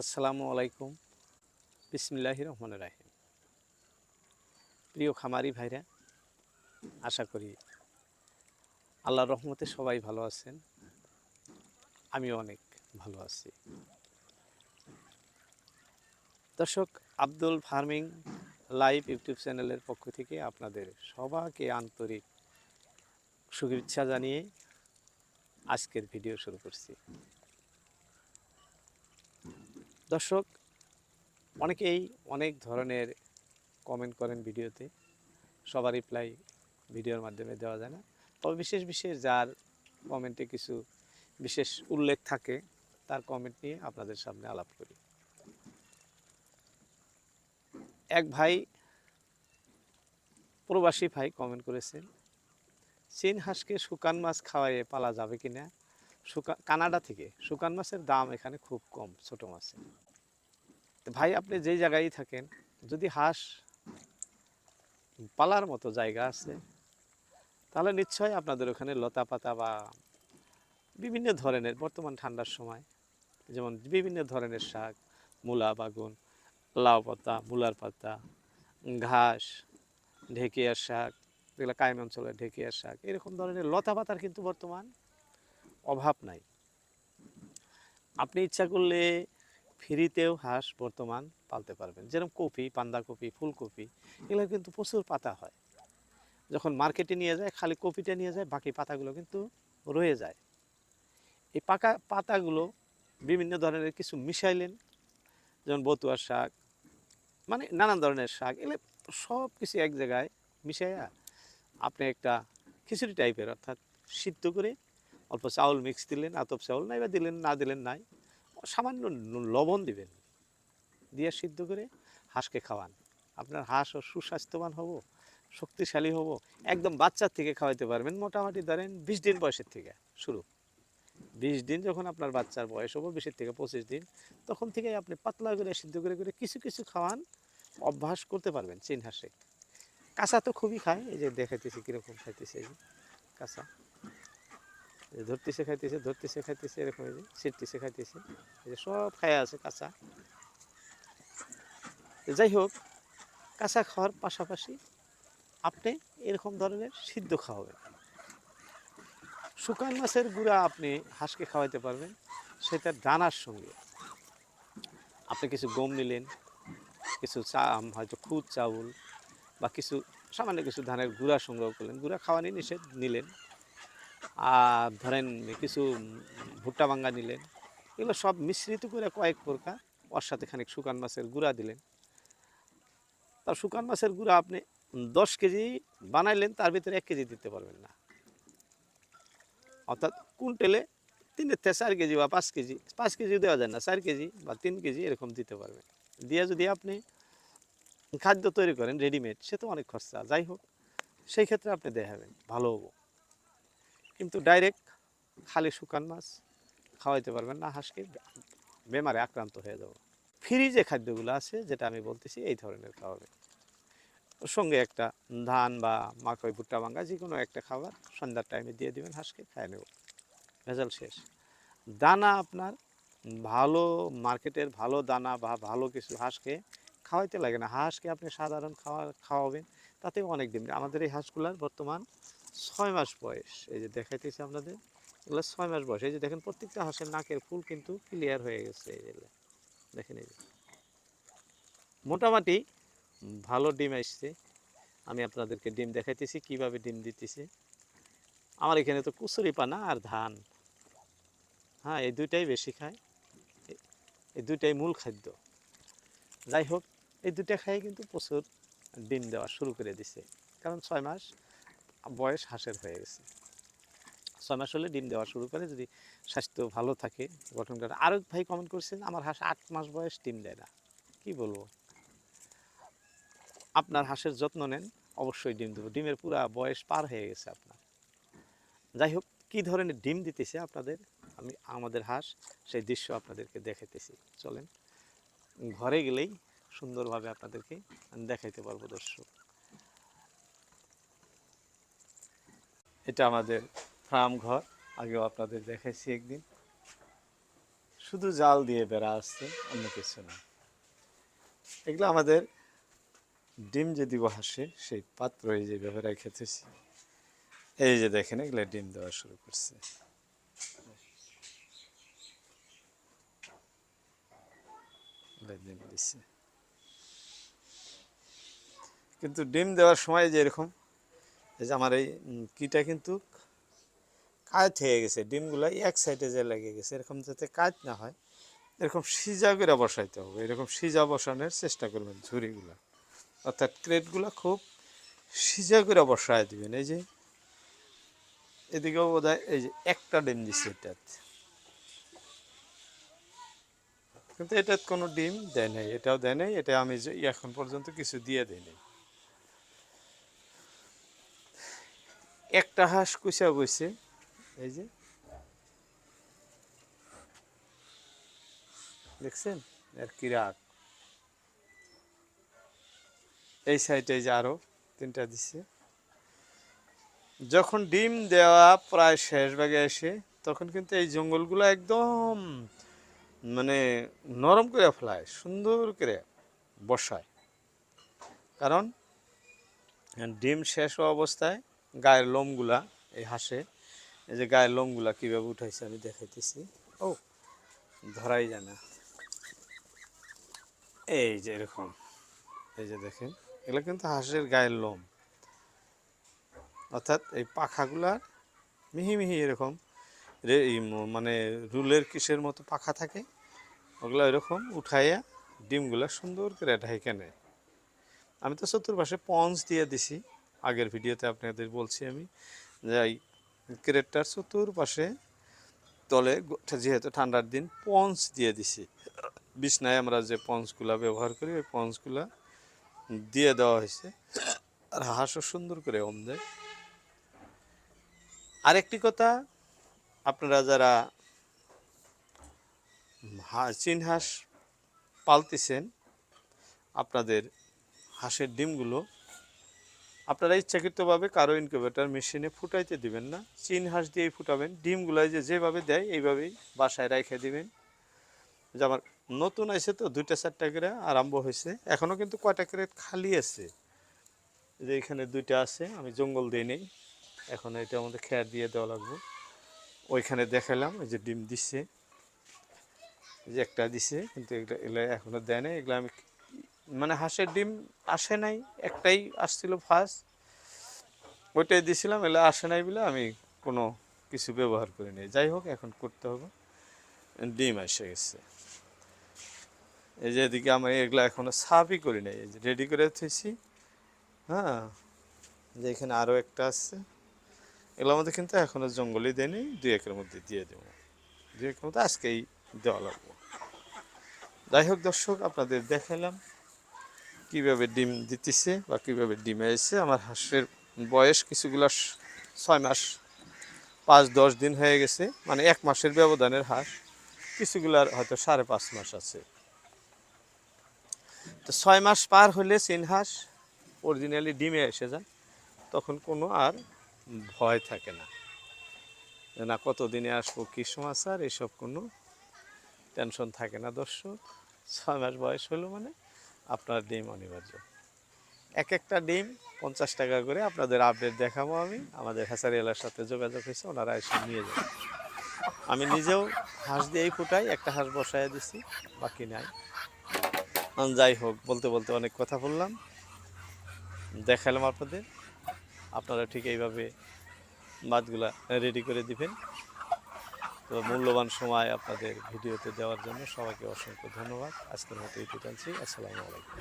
আসসালামু আলাইকুম। বিসমিল্লাহ রহমান রাহিম। প্রিয় খামারি ভাইরা, আশা করি আল্লাহর রহমতে সবাই ভালো আছেন। আমি অনেক ভালো আছি। দর্শক, আব্দুল ফার্মিং লাইভ ইউটিউব চ্যানেলের পক্ষ থেকে আপনাদের সবাইকে আন্তরিক শুভেচ্ছা জানিয়ে আজকের ভিডিও শুরু করছি। দর্শক, অনেকেই অনেক ধরনের কমেন্ট করেন ভিডিওতে। সবার রিপ্লাই ভিডিওর মাধ্যমে দেওয়া যায় না। তবে বিশেষ বিশেষ যার কমেন্টে কিছু বিশেষ উল্লেখ থাকে, তার কমেন্ট নিয়ে আপনাদের সামনে আলাপ করি। এক ভাই, প্রবাসী ভাই কমেন্ট করেছেন চীন হাঁসকে শুকান মাছ খাওয়াইয়ে পালা যাবে কিনা? শুকা, কানাডা থেকে, শুকান মাছের দাম এখানে খুব কম, ছোট মাছের। ভাই, আপনি যেই জায়গায় থাকেন, যদি হাঁস পালার মতো জায়গা আছে, তাহলে নিশ্চয়ই আপনাদের ওখানে লতা পাতা বা বিভিন্ন ধরনের, বর্তমান ঠান্ডার সময়, যেমন বিভিন্ন ধরনের শাক, মূলা, বাগুন, লাউ পাতা, মূলার পাতা, ঘাস, ঢেকিয়ার শাক যেগুলো কায়েম অঞ্চলের ঢেকিয়ার শাক, এরকম ধরনের লতা পাতার কিন্তু বর্তমান অভাব নাই। আপনি ইচ্ছা করলে ফ্রিতেও হাঁস বর্তমান পালতে পারবেন। যেরকম কপি পান্দাকপি ফুলকপি, এগুলো কিন্তু প্রচুর পাতা হয়। যখন মার্কেটে নিয়ে যায়, খালি কপিটা নিয়ে যায়, বাকি পাতাগুলো কিন্তু রয়ে যায়। এই পাকা পাতাগুলো বিভিন্ন ধরনের কিছু মিশাইলেন, যেমন বতুয়ার শাক মানে নানান ধরনের শাক, এগুলো সব কিছু এক জায়গায় মিশাইয়া আপনি একটা খিচুড়ি টাইপের অর্থাৎ সিদ্ধ করে অল্প চাউল মিক্স দিলেন, আতপ চাউল নাই বা দিলেন, না দিলেন, নাই। সামান্য লবণ দিবেন। দিয়ে সিদ্ধ করে হাঁসকে খাওয়ান। আপনার হাঁসও সুস্বাস্থ্যবান হব, শক্তিশালী হব, একদম বাচ্চার থেকে খাওয়াইতে পারবেন। মোটামুটি ধরেন বিশ দিন বয়সের থেকে শুরু। বিশ দিন যখন আপনার বাচ্চার বয়স হব, বিশের থেকে পঁচিশ দিন, তখন থেকে আপনি পাতলা করে সিদ্ধ করে করে কিছু কিছু খাওয়ান, অভ্যাস করতে পারবেন চীন হাঁসে। কাঁচা তো খুবই খায়, এই যে দেখাইতেছি কীরকম খাইতেছে এই যে কাঁচা। এই যে ধরতেছে খাইতেছে ধরতেছে খাইতেছে এরকম এই যে ছিটতেছে খাইতেছে এই যে সব খায়া আছে কাঁচা। যাই হোক, কাঁচা খাওয়ার পাশাপাশি আপনি এরকম ধরনের সিদ্ধ খাওয়াবেন। শুকান মাছের গুঁড়া আপনি হাঁসকে খাওয়াইতে পারবেন, সেটা দানার সঙ্গে। আপনি কিছু গম নিলেন, কিছু চা হয়তো খুদ, চাউল বা কিছু সামান্য কিছু ধানের গুঁড়া সংগ্রহ করলেন। গুঁড়া খাওয়ানি নিষেধ নিলেন। আর ধরেন কিছু ভুট্টা ভাঙ্গা নিলেন এগুলো সব মিশ্রিত করে কয়েক প্রকার ওর সাথে খানিক শুকান মাছের গুঁড়া দিলেন। তার শুকান মাছের গুঁড়া আপনি দশ কেজি বানাইলেন, তার ভিতরে এক কেজি দিতে পারবেন না। অর্থাৎ কুইন্টেলে তিনের থেকে চার কেজি বা পাঁচ কেজি পাঁচ কেজি দেওয়া যায় না, চার কেজি বা তিন কেজি এরকম দিতে পারবেন। দিয়ে যদি আপনি খাদ্য তৈরি করেন রেডিমেড সে তো অনেক খরচা। যাই হোক, সেই ক্ষেত্রে আপনি দেখাবেন, ভালো হব। কিন্তু ডাইরেক্ট খালি শুকান মাছ খাওয়াইতে পারবেন না, হাঁসকে বেমারে আক্রান্ত হয়ে যাব। ফ্রি যে খাদ্যগুলো আছে, যেটা আমি বলতেছি, এই ধরনের খাওয়াবে সঙ্গে একটা ধান বা মাকই ভুট্টা, ভাঙ্গা যে কোনো একটা খাবার সন্ধ্যার টাইমে দিয়ে দিবেন, হাঁসকে খায় নেব। ভেজাল শেষ। দানা আপনার ভালো মার্কেটের ভালো দানা বা ভালো কিছু হাঁসকে খাওয়াইতে লাগে না। হাঁসকে আপনি সাধারণ খাওয়া, খাওয়াবেন, তাতেও অনেক দিন। আমাদের এই হাঁসগুলার বর্তমান ছয় মাস বয়স। এই যে দেখাইতেছি আপনাদের, এগুলো ছয় মাস বয়স। এই যে দেখেন প্রত্যেকটা হাঁসের নাকের ফুল কিন্তু ক্লিয়ার হয়ে গেছে এই যে দেখেন এই যে। মোটামুটি ভালো ডিম আসছে। আমি আপনাদেরকে ডিম দেখাইতেছি, কীভাবে ডিম দিতেছে। আমার এখানে তো কুচুরি পানা আর ধান। হ্যাঁ এই দুইটাই বেশি খায়। এই দুইটাই মূল খাদ্য। যাই হোক, এই দুটা খাই কিন্তু প্রচুর ডিম দেওয়া শুরু করে দিছে। কারণ ছয় মাস বয়স হাঁসের হয়ে গেছে। ছয় মাস হলে ডিম দেওয়া শুরু করে, যদি স্বাস্থ্য ভালো থাকে, গঠন করে। আরও ভাই কমেন্ট করছেন, আমার হাঁস আট মাস বয়স, ডিম দেয় না। কি বলব? আপনার হাঁসের যত্ন নেন, অবশ্যই ডিম দেবো। ডিমের পুরা বয়স পার হয়ে গেছে আপনার। যাই হোক, কী ধরনের ডিম দিতেছে আপনাদের? আমি, আমাদের হাঁস, সেই দৃশ্য আপনাদেরকে দেখাইতেছি। চলেন, ঘরে গেলেই সুন্দরভাবে আপনাদেরকে দেখাইতে পারব দর্শক। এটা আমাদের ফার্ম ঘর আগেও আপনাদের দেখাইছি একদিন। শুধু জাল দিয়ে বেড়া আসছে, অন্য কিছু না। এগুলো আমাদের ডিম যে দিব হাসে, সেই পাত্র এই যে ব্যবহার খেতেছি। এই যে দেখেন, এগুলো ডিম দেওয়া শুরু করছে। ডিম দিচ্ছে কিন্তু ডিম দেওয়ার সময় যে এরকম এই যে আমার এই কিটা কিন্তু কাজ হয়ে গেছে, ডিমগুলো এক সাইডে যে লেগে গেছে, এরকম যাতে কাজ না হয়, এরকম সিজা করে বসাইতে হবে, এরকম সিজা বসানোর চেষ্টা করবেন ঝুড়িগুলো। অর্থাৎ ক্রেটগুলো খুব সিজা করে বসায় দিবেন, এই যে এদিকেও বোধ এই যে একটা ডিম দিচ্ছে এটাতে। কিন্তু এটার কোনো ডিম দেয় নাই, এটাও দেয় নাই, এটা আমি এখন পর্যন্ত কিছু দিয়ে দিই নাই। একটা হাঁস কুচা বইছে, এই যে। দেখছেন? এর কিরাক এই সাইডে যে আরও তিনটা দিচ্ছে যখন ডিম দেওয়া প্রায় শেষ ভাগে এসে তখন কিন্তু এই জঙ্গলগুলো একদম মানে নরম করে ফেলায়, সুন্দর করে বসায়। কারণ ডিম শেষ অবস্থায় গায়ের লোমগুলা, এই হাঁসে। এই যে গায়ের লোমগুলা কীভাবে উঠাইছে আমি দেখাইতেছি। ও, ধরাই যায় না। এই যে এরকম। এই যে দেখেন, এগুলো কিন্তু হাঁসের গায়ের লোম। অর্থাৎ এই পাখাগুলার মিহি মিহি এরকম। রে মানে রুলের কিসের মতো পাখা থাকে, ওগুলো এরকম উঠাইয়া ডিমগুলা সুন্দর করে ঢাইকে নেয়। আমি তো চতুর্পাশে পঞ্চ দিয়ে দিছি। আগের ভিডিওতে আপনাদের বলছি আমি, যে এই ক্রেটটার চতুর্পাশে তলে যেহেতু ঠান্ডার দিন পঞ্চ দিয়ে দিছি। বিছনায় আমরা যে পঞ্চগুলা ব্যবহার করি, ওই পঞ্চগুলা দিয়ে দেওয়া হয়েছে। আর হাঁসও সুন্দর করে ওম দেয়। আরেকটি কথা, আপনারা যারা চীন হাঁস পালতেছেন, আপনাদের হাঁসের ডিমগুলো আপনারা ইচ্ছাকৃতভাবে কারও ইনকিউবেটর মেশিনে ফুটাইতে দিবেন না। চিন হাঁস দিয়েই ফুটাবেন। ডিমগুলো যে যেভাবে দেয়, এইভাবেই বাসায় রেখে দিবেন। যে আমার নতুন আছে তো, দুইটা চারটা করে আরম্ভ হয়েছে। এখনও কিন্তু কয়টা ক্রেট খালি আছে। যে এখানে দুইটা আছে, আমি জঙ্গল দিই নেই। এখন এটা আমাদের খেয়ার দিয়ে দেওয়া লাগবে। ওইখানে দেখালাম, এই যে ডিম এই যে একটা দিছে, কিন্তু এগুলো এগুলো এখনও দেয় নাই। এগুলো আমি মানে হাঁসের ডিম আসে নাই, একটাই আসছিল ফার্স্ট ওইটাই দিছিলাম এগুলো আসে নাই বলে আমি কোনো কিছু ব্যবহার করি নি যাই হোক, এখন করতে হবে। ডিম এসে গেছে। এই যে এদিকে আমি এগুলো এখনও সাফই করি নাই। এই যে রেডি করে থেছি হ্যাঁ যে এখানে আরও একটা আছে। এগুলোর মধ্যে কিন্তু এখনও জঙ্গলই দেয়নি, দুই একের মধ্যে দিয়ে দেবো। দুই একের মধ্যে আজকেই দেওয়া লাগবে। যাই হোক, দর্শক, আপনাদের দেখালাম কীভাবে ডিম দিতেছে বা কীভাবে ডিমে এসে আমার হাঁসের বয়স কিছুগুলো ছয় মাস, পাঁচ, দশ দিন হয়ে গেছে। মানে এক মাসের ব্যবধানের হাঁস। কিছুগুলার হয়তো সাড়ে পাঁচ মাস আছে। তো ছয় মাস পার হলে চীন হাঁস অরিজিনালি ডিমে এসে যায়, তখন কোনো আর ভয় থাকে না। না, কতদিনে আসব, কী সমাচার, এসব কোনো টেনশন থাকে না দর্শক। ছয় মাস বয়স হলো মানে আপনার ডিম অনিবার্য। এক একটা ডিম পঞ্চাশ টাকা করে আপনাদের আপডেট দেখাবো আমি। আমাদের হ্যাসারি এলার সাথে যোগাযোগ হয়েছে, ওনারা এসে নিয়ে যাবে। আমি নিজেও হাঁস দিয়েই ফুটাই, একটা হাঁস বসায় দিছি, বাকি নাই। যাই হোক, বলতে বলতে অনেক কথা বললাম। দেখালাম আপনাদের। আপনারা ঠিক এইভাবে মাছগুলা রেডি করে দিবেন। তো মূল্যবান সময় আপনাদের ভিডিওতে দেওয়ার জন্য সবাইকে অসংখ্য ধন্যবাদ। আজকের মতো এই আসসালামু আলাইকুম।